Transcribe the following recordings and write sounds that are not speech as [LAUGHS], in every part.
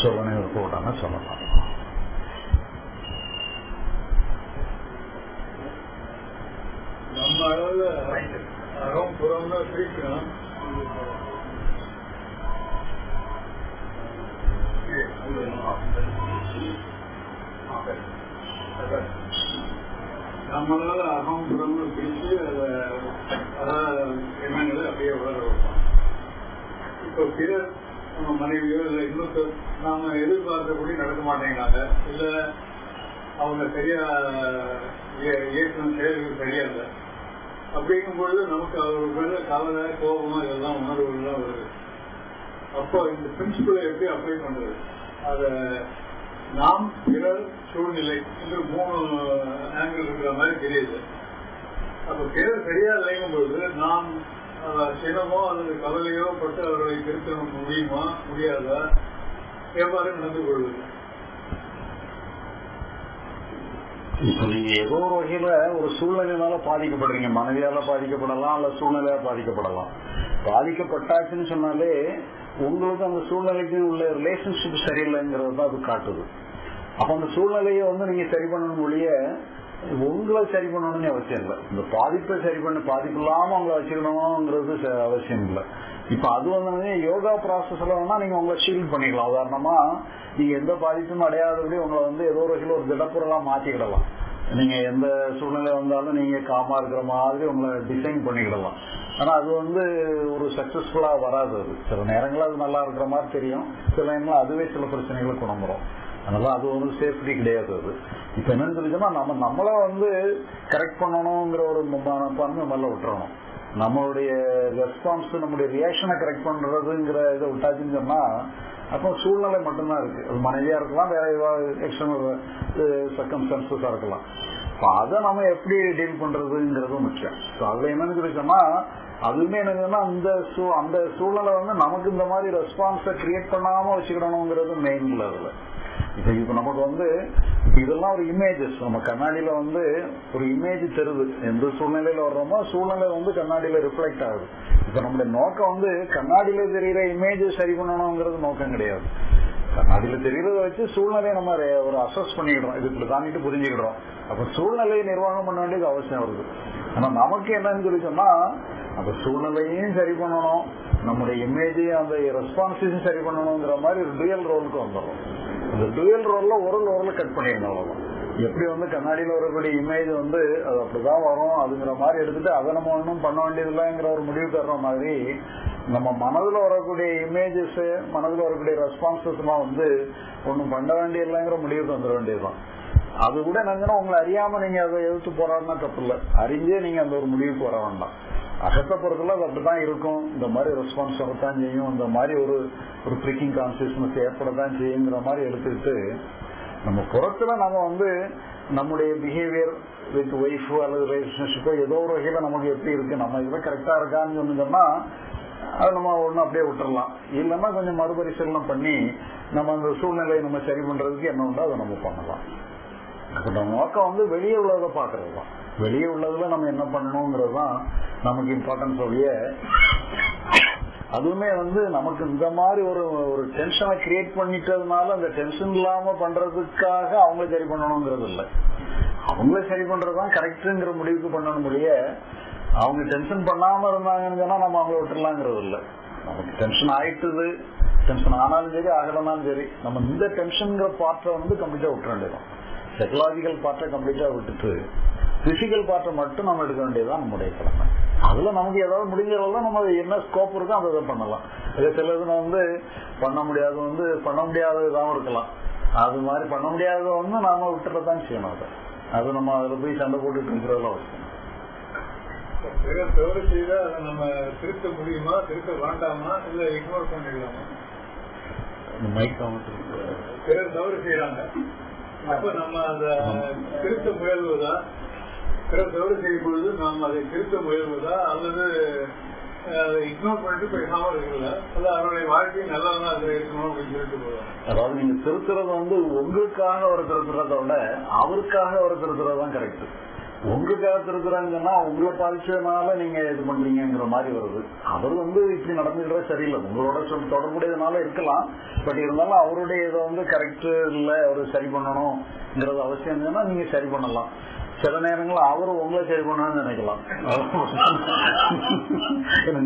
சொல்ல இருக்கக்கூடாதுன்னு சொல்லலாம். நம்ம அளவுல அகம் புறம்னா பிரிக்கணும் நம்மளால அகம் புறம்னு பிரித்து அதை அதாவது எண்ணங்களை அப்படியே வளர வைப்போம் இப்போ பிறர் நம்ம மனைவியோ இல்லை இன்னொருத்தர் நாம எதிர்பார்த்தபடி நடக்க மாட்டேங்கிறாங்க. இல்லை அவங்க சரியா ஏ- இயக்கணும் செயல்கள் சரியா இல்லை. அப்படிங்கும் பொழுது நமக்கு அவர்கள் மேல கவலை கோபமா இதெல்லாம் உணர்வுகள்லாம் வருது. அப்போ இந்த பிரின்சிபலை எப்படி அப்ளை பண்றது? அத நாம் பிறர் சூழ்நிலை என்று மூணு ஆங்கிள் இருக்கிற மாதிரி தெரியுது அப்ப பிறர் சரியா இணையும் பொழுது நாம் சினமோ அல்லது கவலையோ பட்டு அவர்களை திருத்த முடியுமா? முடியாதா? எவ்வாறு நடந்து கொள்வது? நீங்க ஏதோ ஒரு வகையில ஒரு சூழ்நிலையினால பாதிக்கப்படுறீங்க. மனைவியால பாதிக்கப்படலாம் அல்ல சூழ்நிலையா பாதிக்கப்படலாம். பாதிக்கப்பட்டாச்சுன்னு சொன்னாலே உங்களுக்கு அந்த சூழ்நிலைக்கு உள்ள ரிலேஷன்ஷிப் சரியில்லைங்கிறது தான் அது காட்டுது. அப்ப அந்த சூழ்நிலையை வந்து நீங்க சரி பண்ணணும் ஒழிய உங்களை சரி பண்ணணும்னு அவசியம் இல்லை. இந்த பாதிப்பை சரி பண்ண பாதிப்பு இல்லாம உங்களை வச்சுக்கணுங்கிறது அவசியம் இல்லை. இப்ப அது வந்து யோகா ப்ராசஸ்ல வேணா நீங்க உங்களை ஷீல்ட் பண்ணிக்கலாம். உதாரணமா நீங்க எந்த பாதிப்பும் அடையாதபடி உங்களை வந்து ஏதோ ஒரு வகையில் ஒரு திடப்பொருளா மாத்திக்கிடலாம். நீங்க எந்த சூழ்நிலை வந்தாலும் நீங்க காமா இருக்கிற மாதிரி உங்களை டிசைன் பண்ணிக்கிடலாம். ஆனா அது வந்து ஒரு சக்சஸ்ஃபுல்லா வராது அது. சில நேரங்களில் அது நல்லா இருக்கிற மாதிரி தெரியும். சில நேரங்கள் அதுவே சில பிரச்சனைகளை குணம்புறோம் அதனால அது ஒரு சேஃப்டி கிடையாது அது. இப்ப என்னன்னு சொல்லிச்சோம்னா நம்ம நம்மள வந்து கரெக்ட் பண்ணணுங்கிற ஒரு மனப்பான்மை நம்மள விட்டுறணும். நம்மளுடைய ரெஸ்பான்ஸ் நம்முடைய ரியாக்ஷனை கரெக்ட் பண்றதுங்கிற இதை விட்டாச்சுன்னு சொன்னா அப்போ சூழ்நிலை மட்டும்தான் இருக்கு. அது மனைவியா இருக்கலாம் வேற எக்ஸ்டர்னல் சர்க்கம்ஸ்டன்சஸா இருக்கலாம். இப்போ அதை நம்ம எப்படி டீல் பண்றதுங்கிறது முக்கியம். ஸோ அதுல என்னன்னு சொல்லி சொன்னா அதுவுமே என்னதுன்னா அந்த சூ- அந்த சூழ்நிலை வந்து நமக்கு இந்த மாதிரி ரெஸ்பான்ஸை கிரியேட் பண்ணாம வச்சுக்கிடணுங்கிறது மெயின்ல அதுல இப்ப நமக்கு வந்து இதெல்லாம் ஒரு இமேஜஸ் நம்ம கண்ணாடியில வந்து ஒரு இமேஜ் தெரியுது. எந்த சூழ்நிலையில வர்றோமோ சூழ்நிலை வந்து கண்ணாடியில ரிஃப்ளெக்ட் ஆகுது. இப்ப நம்மளுடைய நோக்கம் வந்து கண்ணாடியில தெரியுற இமேஜ் சரி பண்ணணுங்கிறது நோக்கம் கிடையாது. கண்ணாடியில தெரியறத வச்சு சூழ்நிலையை நம்ம ஒரு அசஸ் பண்ணிக்கிடுறோம். இது இப்படி தாண்டிட்டு புரிஞ்சுக்கிடுறோம். அப்ப சூழ்நிலையை நிர்வாகம் பண்ண வேண்டியது அவசியம் வருது. ஆனா நமக்கு என்னன்னு சொல்லி சொன்னா அந்த சூழ்நிலையும் சரி பண்ணணும். நம்முடைய இமேஜையும் அந்த ரெஸ்பான்சிஸும் சரி பண்ணணுங்கிற மாதிரி ஒரு ரோலுக்கு வந்துடும் அந்த டுயல் ரோல்ல ஒரு ரோல கட் பண்ணிடணும் எப்படி வந்து கண்ணாடியில வரக்கூடிய இமேஜ் வந்து அது அப்படிதான் வரும் அதுங்கிற மாதிரி எடுத்துட்டு அதை நம்ம ஒன்றும் பண்ண வேண்டியதில்லைங்கிற ஒரு முடிவு தர்ற மாதிரி நம்ம மனதுல வரக்கூடிய இமேஜஸ் மனதுல வரக்கூடிய ரெஸ்பான்சஸ் எல்லாம் வந்து ஒன்றும் பண்ண வேண்டியதில்லைங்கிற முடிவுக்கு வந்துட வேண்டியதுதான். அது கூட என்னங்கன்னா உங்களை அறியாம நீங்க அதை எதிர்த்து போறாருன்னா தப்பு இல்லை. அறிஞ்சே நீங்க அந்த ஒரு முடிவுக்கு வர வேண்டாம். அகத்தை பொறுத்தல அப்படிதான் இருக்கும். இந்த மாதிரி ரெஸ்பான்ஸ் வரத்தான் செய்யும். இந்த மாதிரி ஒரு ஒரு ட்ரிக்கிங் கான்சியஸ்னஸ் ஏற்படத்தான் செய்யுங்கிற மாதிரி எடுத்துக்கிட்டு நம்ம புறத்துல நம்ம வந்து நம்முடைய பிஹேவியர் வித் ஒய்ஃபு அல்லது ரிலேஷன்ஷிப்போ ஏதோ ஒரு வகையில நமக்கு எப்படி இருக்கு நம்ம இதுல கரெக்டா இருக்கான்னு சொன்னு சொன்னா அது நம்ம ஒண்ணு அப்படியே விட்டுறலாம். இல்லைன்னா கொஞ்சம் மறுபரிசீலனம் பண்ணி நம்ம அந்த சூழ்நிலையை நம்ம சரி பண்றதுக்கு என்ன உண்டோ அதை நம்ம பண்ணலாம். அப்ப நம்ம நோக்கம் வந்து வெளியே உள்ளதை பாக்குறது தான். வெளியே உள்ளதுல நம்ம என்ன பண்ணணுங்கிறது தான் நமக்கு இம்பார்ட்டன்ஸ் ஒழிய அதுவுமே வந்து நமக்கு இந்த மாதிரி ஒரு ஒரு டென்ஷனை கிரியேட் பண்ணிட்டதுனால அந்த டென்ஷன் இல்லாம பண்றதுக்காக அவங்கள சரி பண்ணணுங்கிறது இல்லை. அவங்கள சரி பண்றதுதான் கரெக்டுங்கிற முடிவுக்கு பண்ணணும் முடிய அவங்க டென்ஷன் பண்ணாம இருந்தாங்கன்னு சொன்னா நம்ம அவங்கள விட்டுறலாங்கிறது இல்லை. நமக்கு டென்ஷன் ஆயிட்டுது. டென்ஷன் ஆனாலும் சரி ஆகலனாலும் சரி நம்ம இந்த டென்ஷன்ங்கிற பார்ட்டை வந்து கம்ப்ளீட்டா விட்டுற வேண்டியதும் சைக்கலாஜிக்கல் பார்ட்டை கம்ப்ளீட்டா விட்டுட்டு பிசிக்கல் பார்ட்டை மட்டும் நம்ம எடுக்க வேண்டியதுதான் நம்முடைய கடமை. அதுல நமக்கு ஏதாவது முடிஞ்சதெல்லாம் நம்ம என்ன ஸ்கோப் இருக்கோ அதை பண்ணலாம். இது சிலது வந்து பண்ண முடியாது வந்து பண்ண முடியாததாகவும் இருக்கலாம். அது மாதிரி பண்ண முடியாததை வந்து நாம விட்டுறதான் செய்யணும் அதை. அது நம்ம அதுல போய் சண்டை போட்டுட்டு இருக்கிறதெல்லாம் அவசியம் தவறு செய்தா அதை நம்ம திருத்த முடியுமா திருத்த வேண்டாமா இல்ல இக்னோர் பண்ணிடலாமா? பிறர் தவறு செய்யறாங்க அப்ப நம்ம அதை திருத்த முயல்வதா? பிறர் தவறு செய்யும் பொழுது நாம் அதை திருத்த முயல்வதா அல்லது அஹ், அதை இக்னோர் பண்ணிட்டு பேசாம இருக்கிறதா அல்ல அவருடைய வாழ்க்கை நல்லதா அது இருக்கணும் அப்படின்னு சொல்லிட்டு போறோம் அதாவது நீங்க திருத்துறது வந்து உங்களுக்காக ஒரு திருத்துறத விட அவருக்காக ஒரு திருத்துறது தான் கரெக்ட் உங்களுக்காக திருக்குறாங்கன்னா உங்களை பாதிச்சதுனால நீங்க இது பண்றீங்கிற மாதிரி வருது. அவர் வந்து இப்படி நடந்துக்கிறது சரியில்லை. உங்களோட சொல் தொடர்புடையதுனால இருக்கலாம். பட் இருந்தாலும் அவருடைய இதை வந்து கரெக்ட் இல்ல அவரு சரி பண்ணணும்ங்கிறது அவசியம் இருந்ததுன்னா நீங்க சரி பண்ணலாம். சில நேரங்கள் அவரு உங்களை சரி பண்ணணும்னு நினைக்கலாம்.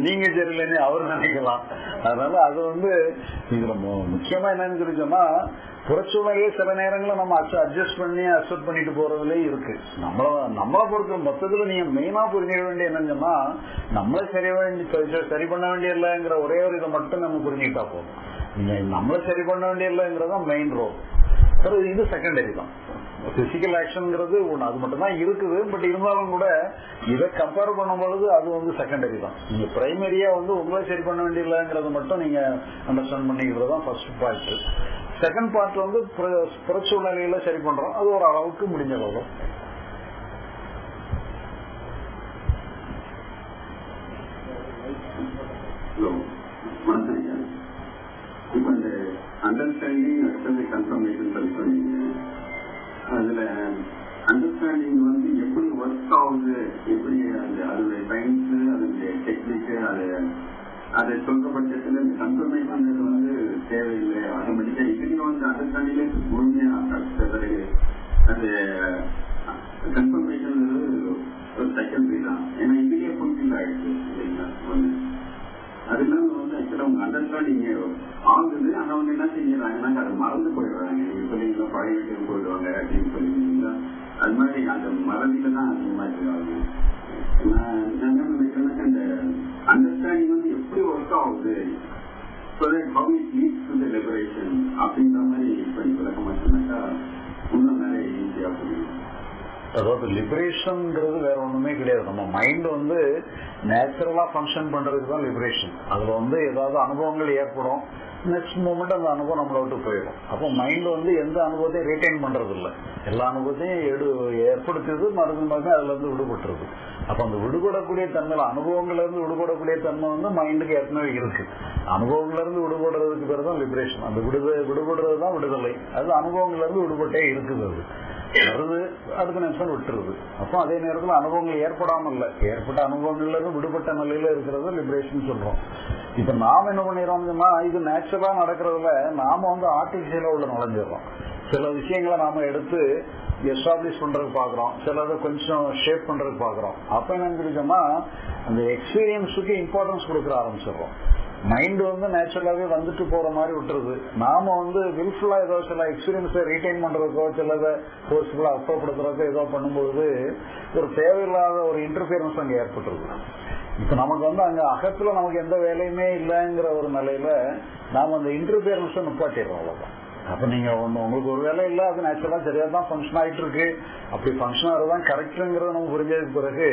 [LAUGHS] நீங்க சரியில்லைன்னு அவரு நினைக்கலாம். அதனால அது வந்து இதுல முக்கியமா என்னன்னு சொல்லி சொன்னா புறச்சூழலே சில நேரங்கள நம்ம அட்ஜஸ்ட் பண்ணி அக்செப்ட் பண்ணிட்டு போறதுலே இருக்கு. நம்மள நம்மளை பொறுத்த மொத்தத்துல நீங்க மெயினா புரிஞ்சுக்க வேண்டிய என்னன்னா நம்மள சரி வேண்டி சரி பண்ண வேண்டியதில்லைங்கிற ஒரே ஒரு இதை மட்டும் நம்ம புரிஞ்சுக்கிட்டா போதும். நம்மள சரி பண்ண வேண்டிய தான் மெயின் ரோல் இது செகண்டரி தான். பிசிக்கல் ஆக்ஷன்ங்கிறது ஒண்ணு. அது மட்டும் தான் இருக்குது பட் இருந்தாலும் கூட இதை கம்பேர் பண்ணும்பொழுது அது வந்து செகண்டரி தான். நீங்க பிரைமரியா வந்து உங்களே சரி பண்ண வேண்டியதுங்கிறது மட்டும் நீங்க அண்டர்ஸ்டாண்ட் பண்ணிக்கிறது தான் ஃபர்ஸ்ட் பார்ட் செகண்ட் பார்ட் வந்து புற- புறச்சூழ்நிலையில சரி பண்றோம். அது ஒரு அளவுக்கு முடிஞ்ச அளவு. ஒர்க் ஆகுது எப்படி அது அதோடைய சயின்ஸ் அதோடைய டெக்னிக் அது அதை சொல்ற பட்சத்துல இந்த கன்ஃபர்மேஷன் வந்து தேவையில்லை. ஆட்டோமேட்டிக்கா இதுலயும் வந்து அண்டர்ஸ்டாண்டிங்ல முழுமையா பிறகு அது கன்ஃபர்மேஷன் ஒரு செகண்டரி தான். ஏன்னா இதுலயே ஃபுல்ஃபில் ஆயிடுச்சு. இல்லைங்களா? ஒண்ணு. அது இல்லாம வந்து ஆக்சுவலா உங்க அண்டர்ஸ்டாண்டிங் ஆகுது. ஆனா வந்து என்ன செய்யறாங்கன்னா அதை மறந்து போயிடுறாங்க. நீங்க சொன்னீங்களா பழைய வீட்டுக்கு போயிடுவாங்க அப்படின்னு சொல்லிருந்தீங்களா அது மாதிரி அந்த மறதியில தான் அதிகமா இருக்காங்க நான் என்ன இந்த அண்டர்ஸ்டாண்டிங் வந்து எப்படி ஒர்க் ஆகுது? So that how அப்படின்ற மாதிரி கொஞ்சம் விளக்கமா சொன்னாக்கா இன்னும் நிறைய ஈஸியா புரியும் அதாவது லிபரேஷன்ங்கிறது வேற ஒண்ணுமே கிடையாது. நம்ம மைண்ட் வந்து நேச்சுரலா ஃபங்க்ஷன் பண்றதுக்கு தான் லிபரேஷன் அதுல வந்து ஏதாவது அனுபவங்கள் ஏற்படும். நெக்ஸ்ட் மூமெண்ட் அந்த அனுபவம் நம்மளை விட்டு போயிடும். அப்போ மைண்ட் வந்து எந்த அனுபவத்தையும் ரீட்டைன் பண்றது இல்லை எல்லா அனுபவத்தையும் எடு ஏற்படுத்தியது மருந்து மருந்து அதுல இருந்து விடுபட்டுருது. அப்போ அந்த விடுபடக்கூடிய தன்மை அனுபவங்கள்ல இருந்து விடுபடக்கூடிய தன்மை வந்து மைண்டுக்கு ஏற்கனவே இருக்கு. அனுபவங்கள்ல இருந்து விடுபடுறதுக்கு பேர் தான் லிபரேஷன் அந்த விடுத விடுபடுறது தான் விடுதலை. அது அனுபவங்கள்ல இருந்து விடுபட்டே இருக்குது அது. வருது அதுக்கு நிமிஷம் விட்டுருது அப்போ அதே நேரத்தில் அனுபவங்கள் ஏற்படாமல் இல்லை ஏற்பட்ட அனுபவங்கள்ல இருந்து விடுபட்ட நிலையில இருக்கிறது லிபரேஷன் சொல்றோம். இப்ப நாம என்ன பண்ணிடுறோம்னா இது நேச்சுரலா நடக்கிறதுல நாம வந்து ஆர்டிபிஷியலா உள்ள நுழைஞ்சிடறோம். சில விஷயங்களை நாம எடுத்து எஸ்டாப்ளிஷ் பண்றதுக்கு பாக்குறோம் சிலதை கொஞ்சம் ஷேப் பண்றதுக்கு பாக்குறோம் அப்ப என்ன தெரிஞ்சோம்னா அந்த எக்ஸ்பீரியன்ஸுக்கு இம்பார்ட்டன்ஸ் கொடுக்க ஆரம்பிச்சிடறோம். மைண்ட் வந்து நேச்சுரலாவே வந்துட்டு போற மாதிரி விட்டுருது. நாம வந்து வில்ஃபுல்லா ஏதோ சில எக்ஸ்பீரியன்ஸை ரீடைன் பண்றதுக்கோ சிலதை ஃபோர்ஸ்ஃபுல்லா அப்சப்படுத்துறதுக்கோ ஏதோ பண்ணும்போது ஒரு தேவையில்லாத ஒரு இன்டர்ஃபியரன்ஸ் அங்க ஏற்பட்டுருது. இப்ப நமக்கு வந்து அங்க அகத்துல நமக்கு எந்த வேலையுமே இல்லைங்கிற ஒரு நிலையில நாம அந்த இன்டர்ஃபியரன்ஸை நிப்பாட்டிடுறோம் அவ்வளவுதான். அப்ப நீங்க ஒண்ணு உங்களுக்கு ஒரு வேலை இல்ல அது நேச்சுரலா சரியா தான் ஃபங்க்ஷன் ஆயிட்டு இருக்கு அப்படி ஃபங்க்ஷன் ஆகுறதுதான் கரெக்டுங்கிறத நம்ம புரிஞ்சதுக்கு பிறகு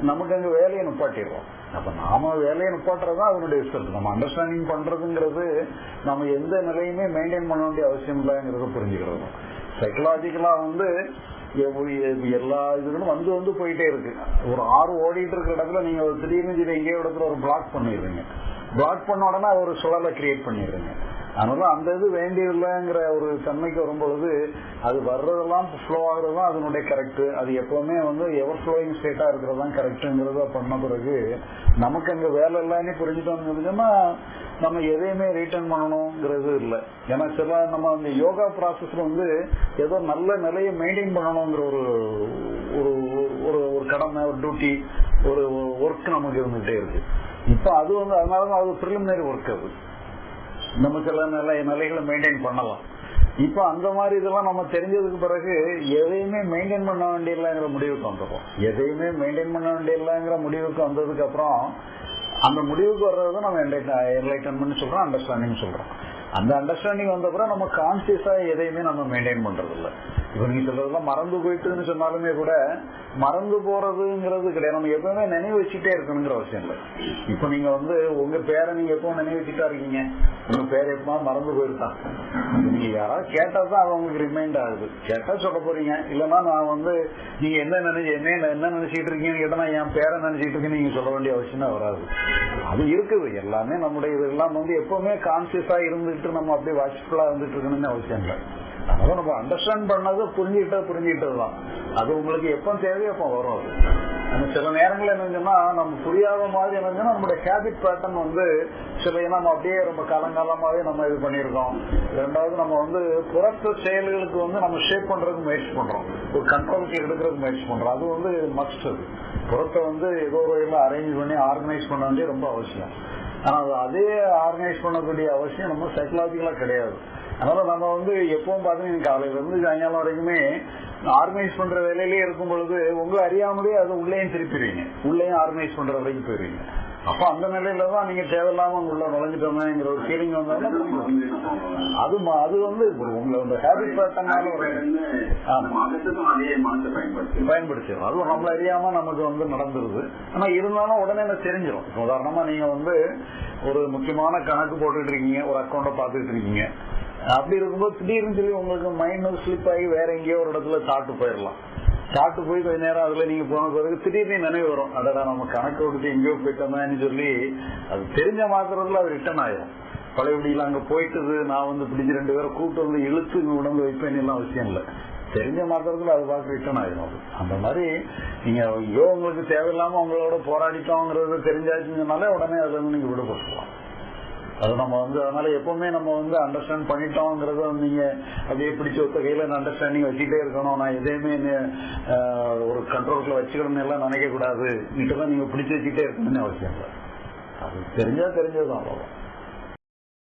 நமக்கு அங்க வேலையை நிப்பாட்டிடுறோம் அப்ப நாம வேலையை நிப்பாட்டுறது தான் அதனுடைய ரிசல்ட் நம்ம அண்டர்ஸ்டாண்டிங் பண்றதுங்கிறது நம்ம எந்த நிலையுமே மெயின்டைன் பண்ண வேண்டிய அவசியம் இல்லைங்கிறத புரிஞ்சுக்கிறது சைக்கலாஜிக்கலா வந்து எல்லா இதுகளும் வந்து வந்து போயிட்டே இருக்கு. ஒரு ஆறு ஓடிட்டு இருக்கிற இடத்துல நீங்க ஒரு திடீர்னு எங்கேயோ இடத்துல ஒரு பிளாக் பண்ணிடுறீங்க. பிளாக் பண்ண உடனே ஒரு சுழலை கிரியேட் பண்ணிடுறீங்க. அதனால அந்த இது வேண்டியதில்லைங்கிற ஒரு தன்மைக்கு வரும்பொழுது அது வர்றதெல்லாம் ஃப்ளோ ஆகுறது தான் அதனுடைய கரெக்ட் அது எப்பவுமே வந்து எவர் ஃப்ளோயிங் ஸ்டேட்டா இருக்கிறது தான் கரெக்டுங்கிறத பண்ண பிறகு நமக்கு அங்க வேலை இல்லைன்னு புரிஞ்சுட்டோம்னா நம்ம எதையுமே ரீட்டர்ன் பண்ணணுங்கிறது இல்லை. ஏன்னா சில நம்ம அந்த யோகா ப்ராசஸ்ல வந்து ஏதோ நல்ல நிலையை மெயின்டைன் பண்ணணுங்கிற ஒரு ஒரு ஒரு ஒரு கடமை ஒரு டியூட்டி ஒரு ஒர்க் நமக்கு இருந்துகிட்டே இருக்கு. இப்ப அது வந்து அதனாலதான் அது பிரிலிமினரி ஒர்க் அது. நம்ம சில நிலை நிலைகளை மெயின்டைன் பண்ணலாம். இப்ப அந்த மாதிரி இதெல்லாம் நம்ம தெரிஞ்சதுக்கு பிறகு எதையுமே மெயின்டைன் பண்ண வேண்டியதில்லைங்கிற முடிவுக்கு வந்துடுறோம். எதையுமே மெயின்டைன் பண்ண வேண்டியதில்லைங்கிற முடிவுக்கு வந்ததுக்கு அப்புறம் அந்த முடிவுக்கு வர்றது நம்ம என்லைட்டன்மெண்ட் சொல்றோம் அண்டர்ஸ்டாண்டிங் சொல்றோம். அந்த அண்டர்ஸ்டாண்டிங் வந்த அப்புறம் நம்ம கான்சியஸா எதையுமே நம்ம மெயின்டைன் பண்றது இல்ல இப்ப நீங்க சொல்றதெல்லாம் மறந்து போயிட்டுன்னு சொன்னாலுமே கூட மறந்து போறதுங்கிறது கிடையாது. நம்ம எப்பவுமே நினைவு வச்சுட்டே இருக்கணுங்கிற அவசியம் இல்லை. இப்ப நீங்க வந்து உங்க பேரை நீங்க எப்பவும் நினைவு வச்சுட்டா இருக்கீங்க. உங்க பேர் எப்பமா மறந்து போயிருக்கா நீங்க யாராவது கேட்டாதான் அது உங்களுக்கு ரிமைண்ட் ஆகுது. கேட்டா சொல்ல போறீங்க. இல்லன்னா நான் வந்து நீங்க என்ன நினைச்சு என்ன என்ன நினைச்சிட்டு இருக்கீங்கன்னு கேட்டா என் பேரை நினைச்சிட்டு இருக்கேன்னு நீங்க சொல்ல வேண்டிய அவசியம் தான் வராது. அது இருக்குது. எல்லாமே நம்முடைய இதெல்லாம் வந்து எப்பவுமே கான்சியஸா இருந்துட்டு நம்ம அப்படியே வாட்ச்ஃபுல்லா இருந்துட்டு இருக்கணும்னு அவசியம் இல்லை. அதனால நம்ம அண்டர்ஸ்டாண்ட் பண்ணது புரிஞ்சுக்கிட்டது புரிஞ்சுக்கிட்டது தான் அது உங்களுக்கு எப்போ தேவையோ அப்போ வரும் அது. சில நேரங்கள் என்னங்கன்னா நம்ம புரியாத மாதிரி என்னங்கன்னா நம்மளுடைய ஹேபிட் பேட்டர்ன் வந்து சில நம்ம அப்படியே ரொம்ப காலங்காலமாவே நம்ம இது பண்ணியிருக்கோம். ரெண்டாவது நம்ம வந்து புறத்த செயல்களுக்கு வந்து நம்ம ஷேப் பண்றதுக்கு முயற்சி பண்றோம். ஒரு கண்ட்ரோலுக்கு எடுக்கிறதுக்கு முயற்சி பண்றோம். அது வந்து மஸ்ட் அது. புறத்தை வந்து ஏதோ ஒரு வகையில் அரேஞ்ச் பண்ணி ஆர்கனைஸ் பண்ண வேண்டிய ரொம்ப அவசியம். ஆனா அது அதே ஆர்கனைஸ் பண்ணக்கூடிய அவசியம் நம்ம சைக்கலாஜிக்கலா கிடையாது. அதனால நம்ம வந்து எப்பவும் பாத்தீங்கன்னா காலையில இருந்து சாயங்காலம் வரைக்குமே ஆர்கனைஸ் பண்ற வேலையிலேயே இருக்கும் பொழுது உங்களை அறியாமலே அது உள்ளேயும் திருப்பிடுவீங்க. உள்ளேயும் ஆர்கனைஸ் பண்ற வரைக்கும் போயிருவீங்க. அப்ப அந்த நிலையில தான் நீங்க தேவையில்லாம உள்ள நுழைஞ்சிட்டோமேங்கிற ஒரு ஃபீலிங் வந்தாலும் அது அது வந்து உங்களோட ஹேபிட் பேட்டர்னால பயன்படுத்திடும் அதுவும் நம்மள அறியாம நமக்கு வந்து நடந்துருது. ஆனா இருந்தாலும் உடனே எனக்கு தெரிஞ்சிடும் உதாரணமா நீங்க வந்து ஒரு முக்கியமான கணக்கு போட்டுட்டு இருக்கீங்க ஒரு அக்கௌண்ட பாத்துட்டு இருக்கீங்க. அப்படி இருக்கும்போது திடீர்னு சொல்லி உங்களுக்கு மைண்ட் ஸ்லிப் ஆகி வேற எங்கேயோ ஒரு இடத்துல சாட்டு போயிடலாம். சாப்பிட்டு போய் கொஞ்ச நேரம் அதுல நீங்க போன பிறகு திடீர்னு நினைவு வரும். அடடா நம்ம கணக்கு விட்டுட்டு எங்கேயோ போயிட்டோம்னு சொல்லி அது தெரிஞ்ச மாத்திரத்துல அது ரிட்டர்ன் ஆயிரும். பழையபடியில் அங்க போயிட்டது நான் வந்து பிடிச்சி ரெண்டு பேரை கூப்பிட்டு வந்து இழுத்து இங்க உடம்பு வைப்பேன் எல்லாம் அவசியம் இல்லை. தெரிஞ்ச மாத்திரத்துல அது பார்த்து ரிட்டர்ன் ஆயிரும் அது. அந்த மாதிரி நீங்க ஐயோ உங்களுக்கு தேவையில்லாம உங்களோட போராடிட்டோங்கிறது தெரிஞ்சாச்சுனாலே உடனே அதுல இருந்து நீங்க விடுபட்டுலாம் அது நம்ம வந்து அதனால எப்பவுமே நம்ம வந்து அண்டர்ஸ்டாண்ட் பண்ணிட்டோங்கிறத நீங்க அப்படியே பிடிச்ச ஒத்த கையில அண்டர்ஸ்டாண்டிங் வச்சுட்டே இருக்கணும். நான் எதையுமே ஒரு கண்ட்ரோலுக்குள்ள வச்சுக்கணும்னு எல்லாம் நினைக்க கூடாது தான் நீங்க பிடிச்சு வச்சுட்டே இருக்கணும்னு அவசியம் இல்லை. அது தெரிஞ்சா தெரிஞ்சதுதான் அவ்வளவுதான்.